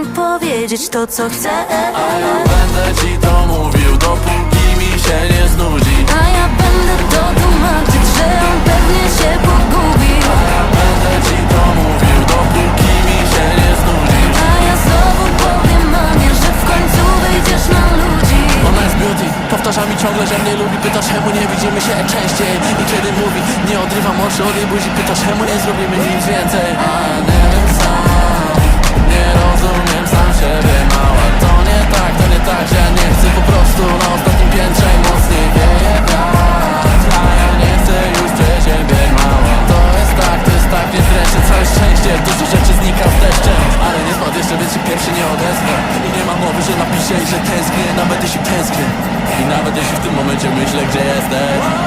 mi powiedzieć to, co chcę. A ja będę ci to mówił, dopóki mi się nie znudzi. A ja będę to tłumaczyć, że on pewnie się pogubi. A ja będę ci to mówił, dopóki mi się nie znudzi. A ja znowu powiem mamie, że w końcu wyjdziesz na ludzi. Ona jest beauty, powtarza mi ciągle, że mnie lubi Pyta czemu nie widzimy się częściej? I kiedy mówi, nie odrywam oczu od jej buzi Pyta czemu nie zrobimy nic więcej i że tęsknię Nawet jeśli tęsknię. I nawet jeśli w tym momencie myślę, gdzie jesteś